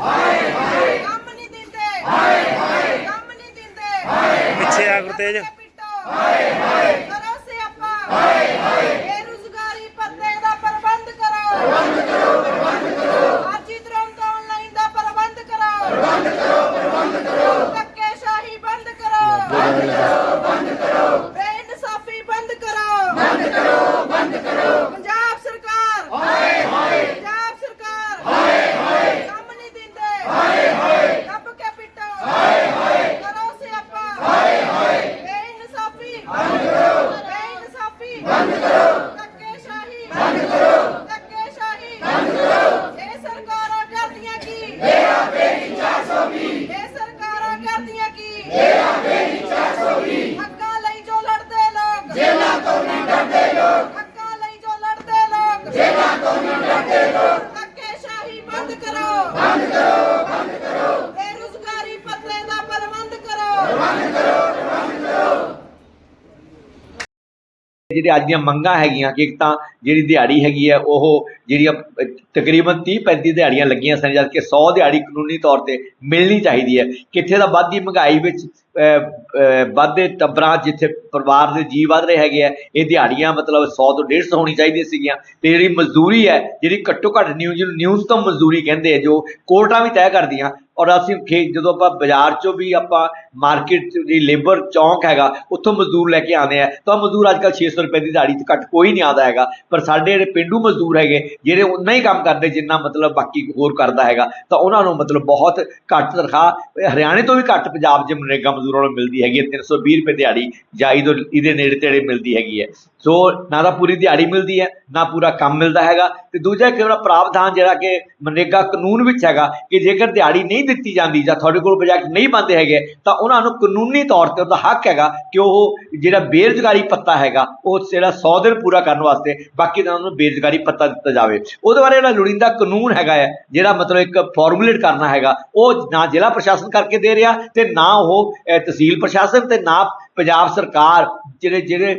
ਹਾਏ ਹਾਏ। ਕੰਮ ਨਹੀਂ ਦਿੰਦੇ ਹਾਏ ਹਾਏ ਕੰਮ ਨਹੀਂ ਦਿੰਦੇ ਹਾਏ ਪਿੱਛੇ ਆ ਗੁਰਤੇਜ। ਹਾਏ ਹਾਏ ਕਰੋ ਸਿਆਪਾ ਹਾਏ ਹਾਏ ਬੇਰੁਜ਼ਗਾਰੀ ਭੱਤੇ ਦਾ ਪ੍ਰਬੰਧ ਕਰੋ ਪ੍ਰਬੰਧ ਕਰੋ ਪ੍ਰਬੰਧ ਕਰੋ ਆਜੀ ਤੁਰੰਤ ਆਨਲਾਈਨ ਦਾ ਪ੍ਰਬੰਧ ਕਰੋ ਪ੍ਰਬੰਧ ਕਰੋ ਪ੍ਰਬੰਧ ਕਰੋ ਧੱਕੇਸ਼ਾਹੀ ਬੰਦ ਕਰੋ ਬੰਦ ਕਰੋ ਬੰਦ ਕਰੋ ਬੇਇਨਸਾਫੀ ਬੰਦ ਕਰੋ ਬੰਦ ਕਰੋ ਬੰਦ ਕਰੋ ਪੰਜਾਬ ਸਰਕਾਰ ਹਾਏ ਹਾਏ ਪੰਜਾਬ ਸਰਕਾਰ ਹਾਏ ਹਾਏ ਕੰਮ ਨਹੀਂ ਦਿੰਦੇ ਹਾਏ ਹਾਏ ਦੱਬ ਕੇ ਪਿੱਟੋ ਹਾਏ ਹਾਏ ਕਰੋ ਸਿਆਪਾ ਹਾਏ ਹਾਏ ਬੇਇਨਸਾਫੀ ਬੰਦ ਕਰੋ ਬੇਇਨਸਾਫੀ ਬੰਦ ਕਰੋ ਧੱਕੇਸ਼ਾਹੀ ਬੰਦ ਕਰੋ ਧੱਕੇਸ਼ਾਹੀ ਬੰਦ ਕਰੋ ਇਹ ਸਰਕਾਰਾਂ ਕਰਦੀਆਂ ਕੀ ਮੇਰਾ ਬੇਟੀ 420 ਇਹ ਸਰਕਾਰਾਂ ਕਰਦੀਆਂ ਕੀ ਮੇਰਾ ਬੇਟੀ 420 ਹੱਕਾਂ ਲਈ ਜੋ ਲੜਦੇ ਲੋਕ ਜੇਲਾਂ ਤੋਂ ਨਹੀਂ ਡਰਦੇ ਲੋਕ ਹੱਕਾਂ ਲਈ ਜੋ ਲੜਦੇ ਲੋਕ ਜੇਲਾਂ ਤੋਂ ਨਹੀਂ ਡਰਦੇ ਲੋਕ ਧੱਕੇਸ਼ਾਹੀ ਬੰਦ ਕਰੋ ਬੰਦ ਕਰੋ ਬੰਦ ਕਰੋ ਬੇਰੁਜ਼ਗਾਰੀ ਭੱਤੇ ਦਾ ਪ੍ਰਬੰਧ ਕਰੋ ਜਿਹੜੀ ਅੱਜ ਦੀਆਂ ਮੰਗਾਂ ਹੈਗੀਆਂ ਕਿ ਇੱਕ ਤਾਂ ਜਿਹੜੀ ਦਿਹਾੜੀ ਹੈਗੀ ਹੈ, ਉਹ ਜਿਹੜੀਆਂ ਤਕਰੀਬਨ 30 35 ਦਿਹਾੜੀਆਂ ਲੱਗੀਆਂ ਸਨ, ਜਦ ਕਿ 100 ਦਿਹਾੜੀ ਕਾਨੂੰਨੀ ਤੌਰ ਤੇ ਮਿਲਣੀ ਚਾਹੀਦੀ ਹੈ। ਕਿੱਥੇ ਦਾ ਵੱਧਦੀ ਮਹਿੰਗਾਈ ਵਿੱਚ ਵੱਧਦੇ ਟੱਬਰਾਂ ਜਿੱਥੇ ਪਰਿਵਾਰ ਦੇ ਜੀ ਵੱਧ ਰਹੇ ਹੈਗੇ ਆ, ਇਹ ਦਿਹਾੜੀਆਂ ਮਤਲਬ 100 ਤੋਂ 150 ਹੋਣੀ ਚਾਹੀਦੀਆਂ ਸੀਗੀਆਂ। ਤੇ ਜਿਹੜੀ ਮਜ਼ਦੂਰੀ ਹੈ, ਜਿਹੜੀ ਘੱਟੋ ਘੱਟ ਨਿਊਜ਼ ਜਿਹਨੂੰ ਨਿਊਨਤਮ ਮਜ਼ਦੂਰੀ ਕਹਿੰਦੇ ਆ, ਜੋ ਕੋਰਟਾਂ ਵੀ ਤੈਅ ਕਰਦੀਆਂ ਔਰ ਅਸੀਂ ਖੇ ਜਦੋਂ ਆਪਾਂ ਬਾਜ਼ਾਰ ਚੋਂ ਵੀ ਆਪਾਂ ਮਾਰਕੀਟ ਦੀ ਲੇਬਰ ਚੌਂਕ ਹੈਗਾ, ਉੱਥੋਂ ਮਜ਼ਦੂਰ ਲੈ ਕੇ ਆਉਂਦੇ ਆ। ਤਾਂ ਮਜ਼ਦੂਰ ਅੱਜ ਕੱਲ੍ਹ 600 ਰੁਪਏ ਦੀ ਦਿਹਾੜੀ ਤੋਂ ਘੱਟ ਕੋਈ ਨਹੀਂ ਆਉਂਦਾ ਹੈਗਾ। ਪਰ ਸਾਡੇ ਜਿਹੜੇ ਪਿੰਡੂ ਮਜ਼ਦੂਰ ਹੈਗੇ, ਜਿਹੜੇ ਉਨਾ ਹੀ ਕੰਮ ਕਰਦੇ, ਜਿੰਨਾ ਮਤਲਬ ਬਾਕੀ ਹੋਰ ਕਰਦਾ ਹੈਗਾ, ਤਾਂ ਉਹਨਾਂ ਨੂੰ ਮਤਲਬ ਬਹੁਤ ਘੱਟ ਤਨਖਾਹ, ਹਰਿਆਣੇ ਤੋਂ ਵੀ ਘੱਟ ਪੰਜਾਬ 'ਚ ਮਨਰੇਗਾ ਮਜ਼ਦੂਰਾਂ ਨੂੰ ਮਿਲਦੀ ਹੈਗੀ ਹੈ। 320 ਰੁਪਏ ਦਿਹਾੜੀ ਜਾਂ ਇਹਦੇ ਇਹਦੇ ਨੇੜੇ ਤੇੜੇ ਮਿਲਦੀ ਹੈਗੀ ਹੈ। ਸੋ ਨਾ ਤਾਂ ਪੂਰੀ ਦਿਹਾੜੀ ਮਿਲਦੀ ਹੈ, ਨਾ ਪੂਰਾ ਕੰਮ ਮਿਲਦਾ ਹੈਗਾ। ਤੇ ਦੂਜਾ ਕਿ ਉਹਦਾ ਪ੍ਰਾਵਧਾਨ ਜਿਹੜਾ ਕਿ ਮਨਰੇਗਾ ਕਾਨੂੰਨ ਵਿੱਚ ਹੈਗਾ ਕਿ ਜੇਕਰ ਦਿਹਾੜੀ ਨਹੀਂ ਦਿੱਤੀ ਜਾਂਦੀ ਜਾਂ ਤੁਹਾਡੇ ਕੋਲ ਪ੍ਰੋਜੈਕਟ ਨਹੀਂ ਬੰਦੇ ਹੈਗੇ, ਤਾਂ ਉਹਨਾਂ ਨੂੰ ਕਾਨੂੰਨੀ ਤੌਰ ਤੇ ਉਹਦਾ ਹੱਕ ਹੈਗਾ ਕਿ ਉਹ ਜਿਹੜਾ ਬੇਰੁਜ਼ਗਾਰੀ ਪੱਤਾ ਹੈਗਾ, ਉਹ ਜਿਹੜਾ 100 ਦਿਨ ਪੂਰਾ ਕਰਨ ਵਾਸਤੇ ਬਾਕੀ ਦਿਨਾਂ ਨੂੰ ਬੇਰੁਜ਼ਗਾਰੀ ਪੱਤਾ ਦਿੱਤਾ ਜਾਵੇ। ਉਹਦੇ ਬਾਰੇ ਜਿਹੜਾ ਲੋੜੀਂਦਾ ਕਾਨੂੰਨ ਹੈਗਾ ਹੈ, ਜਿਹੜਾ ਮਤਲਬ ਇੱਕ ਫਾਰਮੂਲੇਟ ਕਰਨਾ ਹੈਗਾ, ਉਹ ਨਾ ਜ਼ਿਲ੍ਹਾ ਪ੍ਰਸ਼ਾਸਨ ਕਰਕੇ ਦੇ ਰਿਹਾ ਤੇ ਨਾ ਉਹ ਤਹਿਸੀਲ ਪ੍ਰਸ਼ਾਸਨ ਤੇ ਨਾ ਪੰਜਾਬ ਸਰਕਾਰ ਜਿਹੜੇ ਜਿਹੜੇ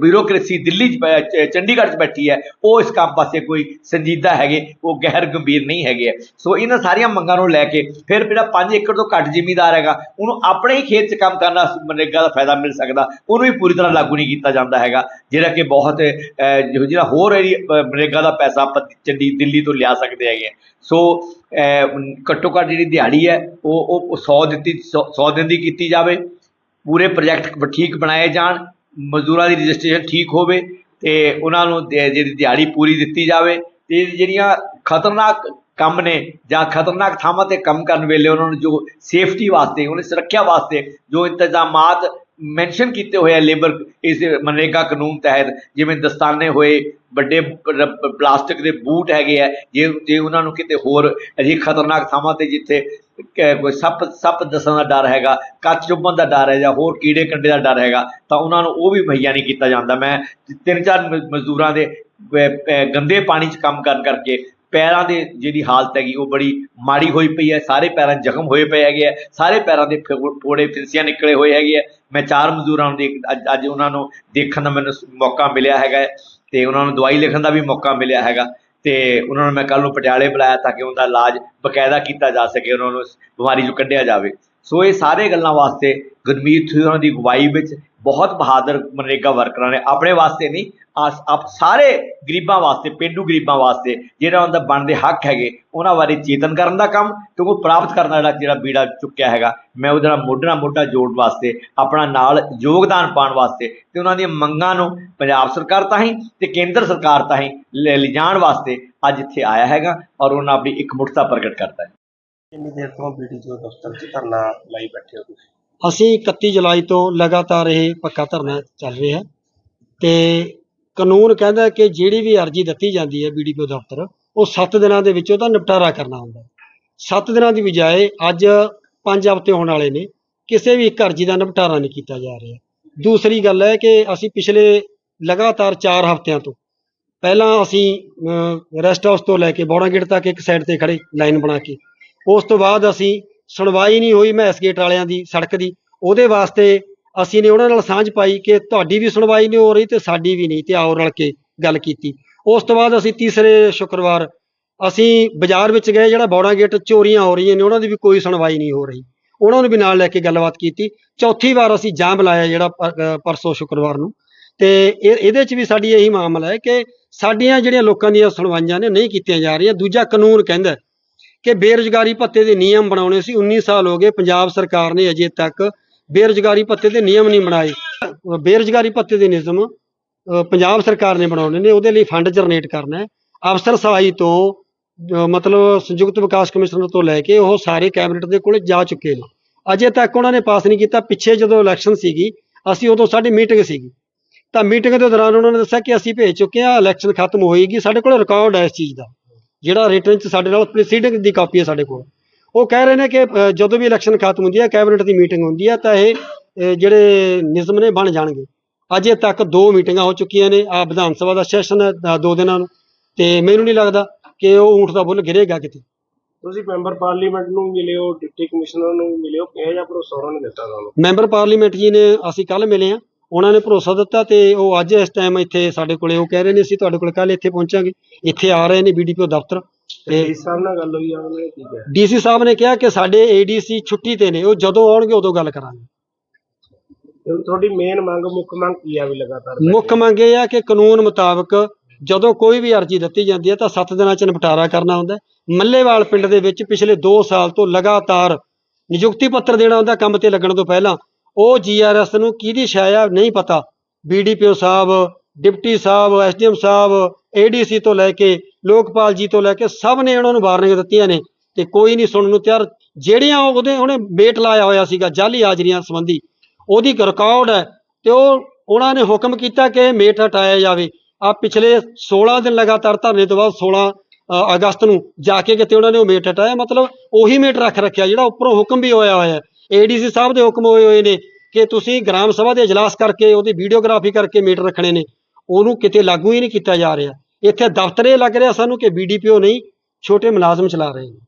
ਬਿਊਰੋਕ੍ਰੇਸੀ ਦਿੱਲੀ 'ਚ ਚੰਡੀਗੜ੍ਹ 'ਚ ਬੈਠੀ ਹੈ, ਉਹ ਇਸ ਕੰਮ ਪਾਸੇ ਕੋਈ ਸੰਜੀਦਾ ਹੈਗੇ, ਉਹ ਗਹਿਰ ਗੰਭੀਰ ਨਹੀਂ ਹੈਗੇ ਹੈ। ਸੋ ਇਹਨਾਂ ਸਾਰੀਆਂ ਮੰਗਾਂ ਨੂੰ ਲੈ ਕੇ ਫਿਰ ਜਿਹੜਾ 5 ਏਕੜ ਤੋਂ ਘੱਟ ਜ਼ਿਮੀਦਾਰ ਹੈਗਾ, ਉਹਨੂੰ ਆਪਣੇ ਹੀ ਖੇਤ 'ਚ ਕੰਮ ਕਰਨਾ ਮਨਰੇਗਾ ਦਾ ਫਾਇਦਾ ਮਿਲ ਸਕਦਾ, ਉਹਨੂੰ ਵੀ ਪੂਰੀ ਤਰ੍ਹਾਂ ਲਾਗੂ ਨਹੀਂ ਕੀਤਾ ਜਾਂਦਾ ਹੈਗਾ, ਜਿਹੜਾ ਕਿ ਬਹੁਤ ਜਿਹੜਾ ਹੋਰ ਏਰੀ ਮਨਰੇਗਾ ਦਾ ਪੈਸਾ ਆਪਾਂ ਚੰਡੀ, ਦਿੱਲੀ ਤੋਂ ਲਿਆ ਸਕਦੇ ਹੈਗੇ ਆ। ਸੋ ਘੱਟੋ ਘੱਟ ਜਿਹੜੀ ਦਿਹਾੜੀ ਹੈ, ਉਹ ਉਹ 100 ਦਿੱਤੀ 100 ਦਿਨ ਦੀ ਕੀਤੀ ਜਾਵੇ ਪੂਰੇ ਪ੍ਰੋਜੈਕਟ ਠੀਕ ਬਣਾਏ ਜਾਣ, ਮਜ਼ਦੂਰਾਂ ਦੀ ਰਜਿਸਟ੍ਰੇਸ਼ਨ ਠੀਕ ਹੋਵੇ ਤੇ ਉਹਨਾਂ ਨੂੰ ਜਿਹੜੀ ਦਿਹਾੜੀ ਪੂਰੀ ਦਿੱਤੀ ਜਾਵੇ, ਤੇ ਜਿਹੜੀਆਂ ਖਤਰਨਾਕ ਕੰਮ ਨੇ ਜਾਂ ਖਤਰਨਾਕ ਥਾਵਾਂ ਤੇ ਕੰਮ ਕਰਨ ਵੇਲੇ ਉਹਨਾਂ ਨੂੰ ਜੋ ਸੇਫਟੀ ਵਾਸਤੇ, ਉਹਨਾਂ ਦੀ ਸੁਰੱਖਿਆ ਵਾਸਤੇ ਜੋ ਇੰਤਜ਼ਾਮਾਤ ਮੈਂਸ਼ਨ ਕੀਤੇ ਹੋਏ ਆ ਲੇਬਰ ਇਸ ਮਨਰੇਗਾ ਕਾਨੂੰਨ ਤਹਿਤ, ਜਿਵੇਂ ਦਸਤਾਨੇ ਹੋਏ, ਵੱਡੇ ਪਲਾਸਟਿਕ ਦੇ ਬੂਟ ਹੈਗੇ ਆ, ਜੇ ਜੇ ਉਹਨਾਂ ਨੂੰ ਕਿਤੇ ਹੋਰ ਅਜਿਹੀ ਖਤਰਨਾਕ ਥਾਵਾਂ ਤੇ ਜਿੱਥੇ ਕੋਈ ਸੱਪ ਸੱਪ ਦੱਸਣ ਦਾ ਡਰ ਹੈਗਾ, ਕੱਚ ਚੁੱਭਣ ਦਾ ਡਰ ਹੈ ਜਾਂ ਹੋਰ ਕੀੜੇ ਕੰਡੇ ਦਾ ਡਰ ਹੈਗਾ, ਤਾਂ ਉਹਨਾਂ ਨੂੰ ਉਹ ਵੀ ਮੁਹੱਈਆ ਨਹੀਂ ਕੀਤਾ ਜਾਂਦਾ। ਮੈਂ ਤਿੰਨ ਚਾਰ ਮ- ਮਜ਼ਦੂਰਾਂ ਦੇ ਗੰਦੇ ਪਾਣੀ 'ਚ ਕੰਮ ਕਰਨ ਕਰਕੇ ਪੈਰਾਂ ਦੇ ਜਿਹੜੀ ਹਾਲਤ ਹੈਗੀ, ਉਹ ਬੜੀ ਮਾੜੀ ਹੋਈ ਪਈ ਹੈ। ਸਾਰੇ ਪੈਰਾਂ ਜ਼ਖਮ ਹੋਏ ਪਏ ਹੈਗੇ ਆ। ਸਾਰੇ ਪੈਰਾਂ ਦੇ ਫੋੜੇ ਫਿੰਸੀਆਂ ਨਿਕਲੇ ਹੋਏ ਹੈਗੇ ਆ। ਮੈਂ ਚਾਰ ਮਜ਼ਦੂਰਾਂ ਨੂੰ ਦੇਖ, ਅੱਜ ਅੱਜ ਉਹਨਾਂ ਨੂੰ ਦੇਖਣ ਦਾ ਮੈਨੂੰ ਮੌਕਾ ਮਿਲਿਆ ਹੈਗਾ ਹੈ ਤੇ ਉਹਨਾਂ ਨੂੰ ਦਵਾਈ ਲਿਖਣ ਦਾ ਵੀ ਮੌਕਾ ਮਿਲਿਆ ਹੈਗਾ। ਤੇ ਉਹਨਾਂ ਨੂੰ ਮੈਂ ਕੱਲ ਨੂੰ ਪਟਿਆਲੇ ਬੁਲਾਇਆ ਤਾਂ ਕਿ ਉਹਨਾਂ ਦਾ ਇਲਾਜ ਬਕਾਇਦਾ ਕੀਤਾ ਜਾ ਸਕੇ, ਉਹਨਾਂ ਨੂੰ ਬਿਮਾਰੀ ਚੋਂ ਕੱਢਿਆ ਜਾਵੇ। ਸੋ ਇਹ ਸਾਰੇ ਗੱਲਾਂ ਵਾਸਤੇ ਗੁਰਮੀਤ ਸਿੰਘ ਉਹਨਾਂ ਦੀ ਅਗਵਾਈ ਵਿੱਚ ਬਹੁਤ ਬਹਾਦਰ ਮਨਰੇਗਾ ਵਰਕਰਾਂ ਨੇ ਆਪਣੇ ਵਾਸਤੇ ਨਹੀਂ, ਆਸ- ਆਪ ਸਾਰੇ ਗਰੀਬਾਂ ਵਾਸਤੇ, ਪਿੰਡੂ ਗਰੀਬਾਂ ਵਾਸਤੇ ਜਿਹੜਾ ਉਹਨਾਂ ਦਾ ਬਣਦੇ ਹੱਕ ਹੈਗੇ, ਉਹਨਾਂ ਬਾਰੇ ਚੇਤਨ ਕਰਨ ਦਾ ਕੰਮ ਤੇ ਉਹ ਪ੍ਰਾਪਤ ਕਰਨ ਦਾ ਜਿਹੜਾ ਬੀੜਾ ਚੁੱਕਿਆ ਹੈਗਾ। ਮੈਂ ਉਹਦੇ ਨਾਲ ਮੋਢੇ ਨਾਲ ਮੋਢਾ ਜੋੜਨ ਵਾਸਤੇ, ਆਪਣਾ ਨਾਲ ਯੋਗਦਾਨ ਪਾਉਣ ਵਾਸਤੇ ਤੇ ਉਹਨਾਂ ਦੀਆਂ ਮੰਗਾਂ ਨੂੰ ਪੰਜਾਬ ਸਰਕਾਰ ਤਾਂ ਹੀ ਤੇ ਕੇਂਦਰ ਸਰਕਾਰ ਤਾਂ ਹੀ ਲੈ ਲਿਜਾਣ ਵਾਸਤੇ ਅੱਜ ਇੱਥੇ ਆਇਆ ਹੈਗਾ ਔਰ ਉਹਨਾਂ ਆਪਣੀ ਇਕਮੁੱਠਤਾ ਪ੍ਰਗਟ ਕਰਦਾ ਹੈ। ਕਿੰਨੀ ਦੇਰ ਤੋਂ ਬੀਡੀਓ ਦਫ਼ਤਰ 'ਚ ਧਰਨਾ ਲਾਈ ਬੈਠੇ ਹੋ ਤੁਸੀਂ? ਅਸੀਂ 31 ਜੁਲਾਈ ਤੋਂ ਲਗਾਤਾਰ ਇਹ ਪੱਕਾ ਧਰਨਾ ਚੱਲ ਰਿਹਾ ਤੇ ਕਾਨੂੰਨ ਕਹਿੰਦਾ ਕਿ ਜਿਹੜੀ ਵੀ ਅਰਜ਼ੀ ਦਿੱਤੀ ਜਾਂਦੀ ਹੈ ਬੀਡੀਪੀਓ ਦਫ਼ਤਰ, ਉਹ 7 ਦਿਨਾਂ ਦੇ ਵਿੱਚ ਉਹਦਾ ਨਿਪਟਾਰਾ ਕਰਨਾ ਹੁੰਦਾ 7 ਦਿਨਾਂ ਦੀ ਬਜਾਏ ਅੱਜ 5 ਹਫ਼ਤੇ ਹੋਣ ਵਾਲੇ ਨੇ, ਕਿਸੇ ਵੀ ਇੱਕ ਅਰਜ਼ੀ ਦਾ ਨਿਪਟਾਰਾ ਨਹੀਂ ਕੀਤਾ ਜਾ ਰਿਹਾ। ਦੂਸਰੀ ਗੱਲ ਹੈ ਕਿ ਅਸੀਂ ਪਿਛਲੇ ਲਗਾਤਾਰ 4 ਹਫ਼ਤਿਆਂ ਤੋਂ, ਪਹਿਲਾਂ ਅਸੀਂ ਰੈਸਟ ਹਾਊਸ ਤੋਂ ਲੈ ਕੇ ਬੌੜਾ ਗੇਟ ਤੱਕ ਇੱਕ ਸਾਈਡ ਤੇ ਖੜੇ ਲਾਈਨ ਬਣਾ ਕੇ, ਉਸ ਤੋਂ ਬਾਅਦ ਅਸੀਂ ਸੁਣਵਾਈ ਨਹੀਂ ਹੋਈ ਮੈਸ ਗੇਟ ਵਾਲਿਆਂ ਦੀ, ਸੜਕ ਦੀ। ਉਹਦੇ ਵਾਸਤੇ ਅਸੀਂ ਨੇ ਉਹਨਾਂ ਨਾਲ ਸਾਂਝ ਪਾਈ ਕਿ ਤੁਹਾਡੀ ਵੀ ਸੁਣਵਾਈ ਨਹੀਂ ਹੋ ਰਹੀ ਤੇ ਸਾਡੀ ਵੀ ਨਹੀਂ, ਤੇ ਆਓ ਰਲ ਕੇ ਗੱਲ ਕੀਤੀ। ਉਸ ਤੋਂ ਬਾਅਦ ਅਸੀਂ ਤੀਸਰੇ ਸ਼ੁੱਕਰਵਾਰ ਅਸੀਂ ਬਾਜ਼ਾਰ ਵਿੱਚ ਗਏ, ਜਿਹੜਾ ਬੌੜਾ ਗੇਟ ਚੋਰੀਆਂ ਹੋ ਰਹੀਆਂ ਨੇ, ਉਹਨਾਂ ਦੀ ਵੀ ਕੋਈ ਸੁਣਵਾਈ ਨਹੀਂ ਹੋ ਰਹੀ। ਉਹਨਾਂ ਨੂੰ ਵੀ ਨਾਲ ਲੈ ਕੇ ਗੱਲਬਾਤ ਕੀਤੀ। ਚੌਥੀ ਵਾਰ ਅਸੀਂ ਜਾਮ ਲਾਇਆ ਜਿਹੜਾ ਪਰਸੋਂ ਸ਼ੁੱਕਰਵਾਰ ਨੂੰ। ਤੇ ਇਹਦੇ 'ਚ ਵੀ ਸਾਡੀ ਇਹੀ ਮਾਮਲਾ ਹੈ ਕਿ ਸਾਡੀਆਂ ਜਿਹੜੀਆਂ ਲੋਕਾਂ ਦੀਆਂ ਸੁਣਵਾਈਆਂ ਨੇ, ਨਹੀਂ ਕੀਤੀਆਂ ਜਾ ਰਹੀਆਂ। ਦੂਜਾ ਕਾਨੂੰਨ ਕਹਿੰਦਾ ਕਿ ਬੇਰੁਜ਼ਗਾਰੀ ਭੱਤੇ ਦੇ ਨਿਯਮ ਬਣਾਉਣੇ ਸੀ। 19 ਸਾਲ ਹੋ ਗਏ ਪੰਜਾਬ ਸਰਕਾਰ ਨੇ ਅਜੇ ਤੱਕ ਬੇਰੁਜ਼ਗਾਰੀ ਭੱਤੇ ਦੇ ਨਿਯਮ ਨਹੀਂ ਬਣਾਏ। ਅਹ ਬੇਰੁਜ਼ਗਾਰੀ ਭੱਤੇ ਦੇ ਨਿਯਮ ਪੰਜਾਬ ਸਰਕਾਰ ਨੇ ਬਣਾਉਣੇ ਨੇ। ਉਹਦੇ ਲਈ ਫੰਡ ਜਨਰੇਟ ਕਰਨਾ ਹੈ। ਅਫਸਰ ਸਹਾਈ ਤੋਂ ਮਤਲਬ ਸੰਯੁਕਤ ਵਿਕਾਸ ਕਮਿਸ਼ਨਰ ਤੋਂ ਲੈ ਕੇ ਉਹ ਸਾਰੇ ਕੈਬਨਿਟ ਦੇ ਕੋਲ ਜਾ ਚੁੱਕੇ ਨੇ। ਅਜੇ ਤੱਕ ਉਹਨਾਂ ਨੇ ਪਾਸ ਨਹੀਂ ਕੀਤਾ। ਪਿੱਛੇ ਜਦੋਂ ਇਲੈਕਸ਼ਨ ਸੀਗੀ, ਅਸੀਂ ਉਦੋਂ ਸਾਡੀ ਮੀਟਿੰਗ ਸੀਗੀ। ਤਾਂ ਮੀਟਿੰਗ ਦੇ ਦੌਰਾਨ ਉਹਨਾਂ ਨੇ ਦੱਸਿਆ ਕਿ ਅਸੀਂ ਭੇਜ ਚੁੱਕੇ ਹਾਂ। ਇਲੈਕਸ਼ਨ ਖਤਮ ਹੋਏਗੀ। ਸਾਡੇ ਕੋਲ ਰਿਕਾਰਡ ਹੈ ਇਸ ਚੀਜ਼ ਦਾ। ਜਿਹੜਾ ਰਿਟਰਨ ਚ ਸਾਡੇ ਨਾਲ ਪ੍ਰੋਸੀਡਿੰਗ ਦੀ ਕਾਪੀ ਹੈ ਸਾਡੇ ਕੋਲ। ਉਹ ਕਹਿ ਰਹੇ ਨੇ ਕਿ ਜਦੋਂ ਵੀ ਇਲੈਕਸ਼ਨ ਖਤਮ ਹੁੰਦੀ ਹੈ ਕੈਬਨਿਟ ਦੀ ਮੀਟਿੰਗ ਹੁੰਦੀ ਹੈ ਤਾਂ ਇਹ ਜਿਹੜੇ ਨਿਯਮ ਨੇ ਬਣ ਜਾਣਗੇ। ਅਜੇ ਤੱਕ ਦੋ ਮੀਟਿੰਗਾਂ ਹੋ ਚੁੱਕੀਆਂ ਨੇ ਆ ਵਿਧਾਨ ਸਭਾ ਦਾ ਸੈਸ਼ਨ ਹੈ ਦੋ ਦਿਨਾਂ ਨੂੰ। ਤੇ ਮੈਨੂੰ ਨਹੀਂ ਲੱਗਦਾ ਕਿ ਉਹ ਊਂਠ ਦਾ ਬੁੱਲ ਗਿਰੇਗਾ ਕਿਤੇ। ਤੁਸੀਂ ਮੈਂਬਰ ਪਾਰਲੀਮੈਂਟ ਨੂੰ ਮਿਲੇ ਹੋ ਡਿਪਟੀ ਕਮਿਸ਼ਨਰ ਨੂੰ ਮਿਲੇ ਹੋ ਕਿਹੋ ਜਿਹਾ ਭਰੋਸਾ ਉਹਨਾਂ ਨੇ ਦਿੱਤਾ ਤੁਹਾਨੂੰ? ਮੈਂਬਰ ਪਾਰਲੀਮੈਂਟ ਜੀ ਨੇ ਅਸੀਂ ਕੱਲ ਮਿਲੇ ਆ ਉਹਨਾਂ ਨੇ ਭਰੋਸਾ ਦਿੱਤਾ ਤੇ ਉਹ ਅੱਜ ਇਸ ਟਾਈਮ ਇੱਥੇ ਸਾਡੇ ਕੋਲੇ ਉਹ ਕਹਿ ਰਹੇ ਨੇ ਅਸੀਂ ਤੁਹਾਡੇ ਕੋਲ ਕੱਲ ਇੱਥੇ ਪਹੁੰਚਾਂਗੇ। ਇੱਥੇ ਆ ਰਹੇ ਨੇ ਬੀਡੀਪੀਓ ਦਫ਼ਤਰ ਤੇ ਇਸ ਸਾਹਿਬ ਨਾਲ ਗੱਲ ਹੋਈ ਆ ਉਹਨਾਂ ਨੇ ਕੀ ਕਿਹਾ? ਡੀਸੀ ਸਾਹਿਬ ਨੇ ਕਿਹਾ ਕਿ ਸਾਡੇ ਏਡੀਸੀ ਛੁੱਟੀ ਤੇ ਨੇ ਉਹ ਜਦੋਂ ਆਉਣਗੇ ਉਦੋਂ ਗੱਲ ਕਰਾਂਗੇ। ਤੁਹਾਡੀ ਮੇਨ ਮੰਗ ਮੁੱਖ ਮੰਗ ਕੀ ਆ ਵੀ ਲਗਾਤਾਰ ਮੁੱਖ ਮੰਗ ਇਹ ਆ ਕਿ ਕਾਨੂੰਨ ਮੁਤਾਬਕ ਜਦੋਂ ਕੋਈ ਵੀ ਅਰਜ਼ੀ ਦਿੱਤੀ ਜਾਂਦੀ ਹੈ ਤਾਂ 7 ਦਿਨਾਂ ਚ ਨਿਪਟਾਰਾ ਕਰਨਾ ਹੁੰਦਾ। ਮੱਲੇਵਾਲ ਪਿੰਡ ਦੇ ਵਿੱਚ ਪਿਛਲੇ 2 ਸਾਲ ਤੋਂ ਲਗਾਤਾਰ ਨਿਯੁਕਤੀ ਪੱਤਰ ਦੇਣਾ ਹੁੰਦਾ ਕੰਮ ਤੇ ਲੱਗਣ ਤੋਂ ਪਹਿਲਾਂ। ਉਹ ਜੀਆਰਐਸ ਨੂੰ ਕਿਹਦੀ ਸ਼ਾਇਆ ਨਹੀਂ ਪਤਾ। ਬੀਡੀਪੀਓ ਸਾਹਿਬ, ਡਿਪਟੀ ਸਾਹਿਬ ਐਸਡੀਐਮ ਸਾਹਿਬ ਏਡੀਸੀ ਤੋਂ ਲੈ ਕੇ ਲੋਕਪਾਲ ਜੀ ਤੋਂ ਲੈ ਕੇ ਸਭ ਨੇ ਉਹਨਾਂ ਨੂੰ ਵਾਰਨਿੰਗ ਦਿੱਤੀਆਂ ਨੇ ਤੇ ਕੋਈ ਨਹੀਂ ਸੁਣਨ ਨੂੰ ਤਿਆਰ। ਜਿਹੜੀਆਂ ਉਹਦੇ ਉਹਨੇ ਵੇਟ ਲਾਇਆ ਹੋਇਆ ਸੀਗਾ ਜਾਲੀ ਹਾਜ਼ਰੀਆਂ ਸੰਬੰਧੀ। ਉਹਦੀ ਰਿਕਾਰਡ ਹੈ ਤੇ ਉਹ ਉਹਨਾਂ ਨੇ ਹੁਕਮ ਕੀਤਾ ਕਿ ਮੇਟ ਹਟਾਇਆ ਜਾਵੇ। ਆ ਪਿਛਲੇ 16 ਦਿਨ ਲਗਾਤਾਰ ਧਰਨੇ ਤੋਂ ਬਾਅਦ 16 ਅਗਸਤ ਨੂੰ ਜਾ ਕੇ ਕਿਤੇ ਉਹਨਾਂ ਨੇ ਉਹ ਮੇਟ ਹਟਾਇਆ। ਮਤਲਬ ਉਹੀ ਮੇਟ ਰੱਖ ਰੱਖਿਆ ਜਿਹੜਾ ਉੱਪਰੋਂ ਹੁਕਮ ਵੀ ਹੋਇਆ ਹੋਇਆ ਏਡੀਸੀ ਸਾਹਿਬ ਦੇ ਹੁਕਮ ਹੋਏ ਹੋਏ ਨੇ ਕਿ ਤੁਸੀਂ ਗ੍ਰਾਮ ਸਭਾ ਦੇ ਇਜਲਾਸ ਕਰਕੇ ਉਹਦੀ ਵੀਡੀਓਗ੍ਰਾਫੀ ਕਰਕੇ ਮੀਟਰ ਰੱਖਣੇ ਨੇ। ਉਹਨੂੰ ਕਿਤੇ ਲਾਗੂ ਹੀ ਨਹੀਂ ਕੀਤਾ ਜਾ ਰਿਹਾ। ਇੱਥੇ ਦਫ਼ਤਰ ਇਹ ਲੱਗ ਰਿਹਾ ਸਾਨੂੰ ਕਿ ਬੀਡੀਪੀਓ ਨਹੀਂ, ਛੋਟੇ ਮੁਲਾਜ਼ਮ ਚਲਾ ਰਹੇ ਨੇ।